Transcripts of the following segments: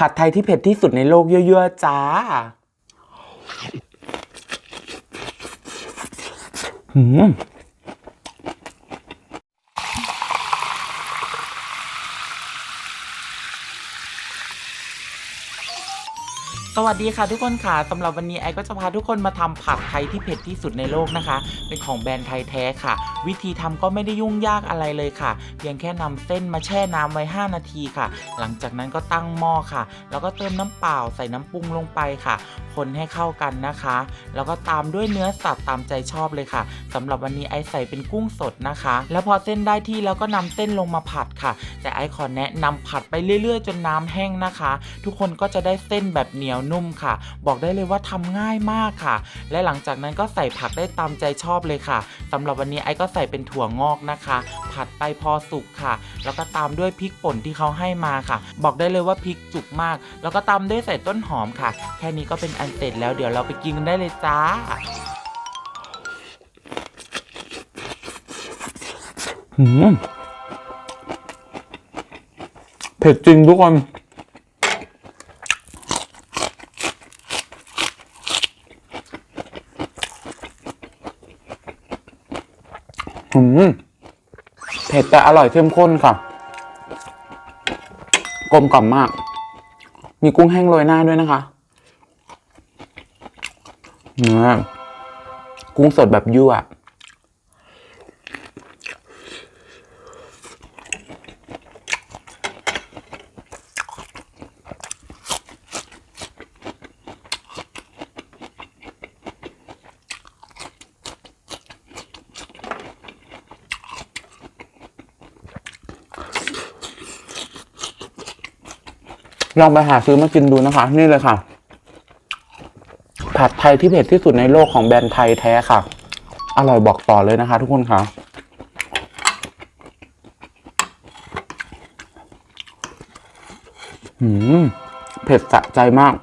ผัดไทยที่เผ็ดที่สุดในโลกเยอะๆจ้า หืม วัสดีค่ะทุกคนค่ะสำหรับวันนี้ไอก็จะพาทุกคนมาทำผัดไทยที่เผ็ดที่สุดในโลกนะคะ เป็นของแบรนด์ไทยแท้ค่ะ วิธีทำก็ไม่ได้ยุ่งยากอะไรเลยค่ะ เพียงแค่นำเส้นมาแช่น้ำไว้ 5 นาทีค่ะ หลังจากนั้นก็ตั้งหม้อค่ะ แล้วก็เติมน้ำเปล่าใส่น้ำปรุงลงไปค่ะ คนให้เข้ากันนะคะ แล้วก็ตามด้วยเนื้อสัตว์ตามใจชอบเลยค่ะสำหรับวันนี้ไอใส่เป็นกุ้งสดนะคะ แล้วพอเส้นได้ที่แล้วก็นำเส้นลงมาผัดค่ะ แต่ไอขอแนะนำผัดไปเรื่อย ๆ จนน้ำแห้งนะคะ ทุกคนก็จะได้เส้นแบบเหนียวนุ่มค่ะ บอกได้เลยว่าทำง่ายมากค่ะ และหลังจากนั้นก็ใส่ผักได้ตามใจชอบเลยค่ะสำหรับวันนี้ไอ้ก็ใส่เป็นถั่วงอกนะคะ ผัดไปพอสุกค่ะ แล้วก็ตามด้วยพริกป่นที่เขาให้มาค่ะ บอกได้เลยว่าพริกจุกมาก แล้วก็ตามด้วยใส่ต้นหอมค่ะ แค่นี้ก็เป็นอันเสร็จแล้วเดี๋ยวเราไปกินกันได้เลยจ้าเผ็ดจริงทุกคน เผ็ดแต่อร่อยเข้มข้นค่ะ กลมกล่อมมาก มีกุ้งแห้งโรยหน้าด้วยนะคะเนื้อกุ้งสดแบบยั่ว ลองไปหาซื้อมากินดูนะคะ นี่เลยค่ะ ผัดไทยที่เผ็ดที่สุดในโลกของแบรนด์ไทยแท้ค่ะ อร่อยบอกต่อเลยนะคะ ทุกคนค่ะเผ็ดสะใจมาก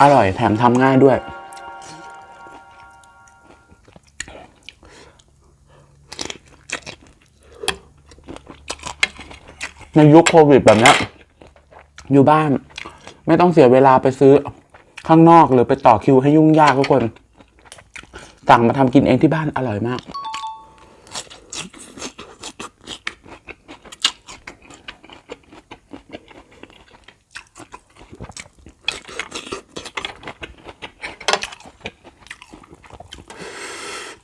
อร่อยแถมทำง่ายด้วย ในยุคโควิดแบบนี้อยู่บ้าน ไม่ต้องเสียเวลาไปซื้อข้างนอกหรือไปต่อคิวให้ยุ่งยากทุกคนสั่งมาทำกินเองที่บ้านอร่อยมาก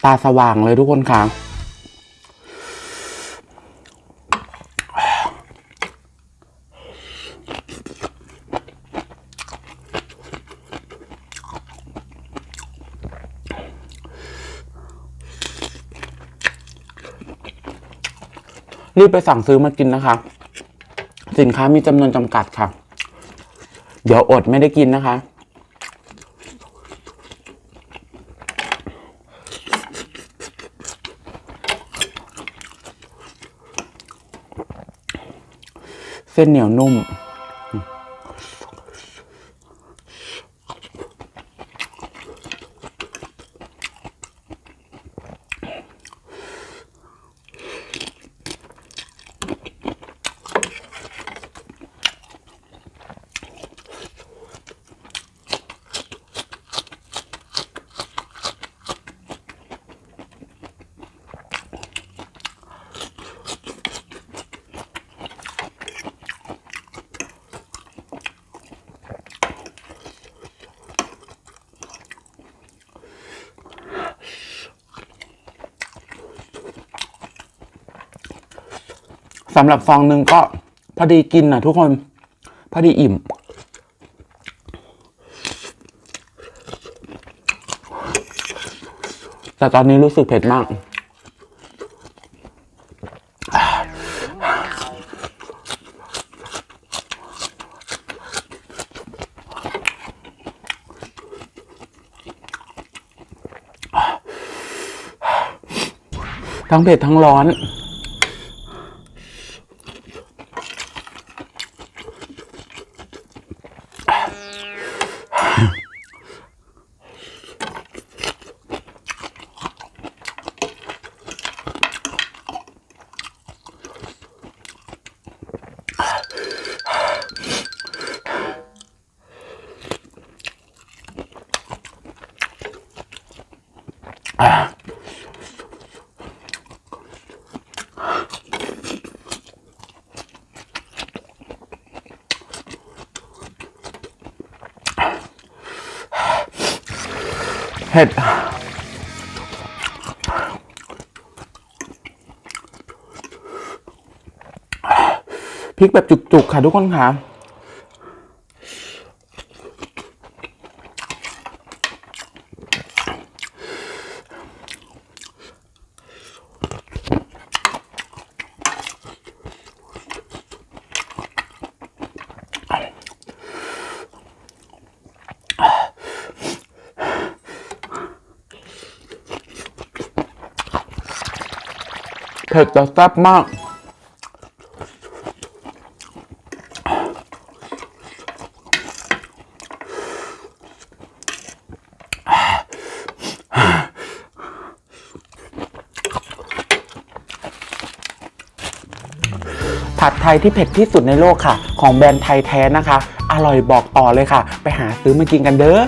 ตาสว่างเลยทุกคนค่ะรีบไปสั่งซื้อมากินนะคะ สินค้ามีจำนวนจำกัดค่ะ เดี๋ยวอดไม่ได้กินนะคะ เส้นเหนียวนุ่ม สำหรับฟองหนึ่งก็พอดีกินนะทุกคน พอดีอิ่ม แต่ตอนนี้รู้สึกเผ็ดมาก ทั้งเผ็ดทั้งร้อน เห็ดพริกแบบจุกๆ ค่ะทุกคนค่ะ ผ็ดแต่แซ่บมาก ผัดไทยที่เผ็ดที่สุดในโลกค่ะ ของแบรนด์ไทยแท้นะคะ อร่อยบอกต่อเลยค่ะ ไปหาซื้อมากินกันเด้อ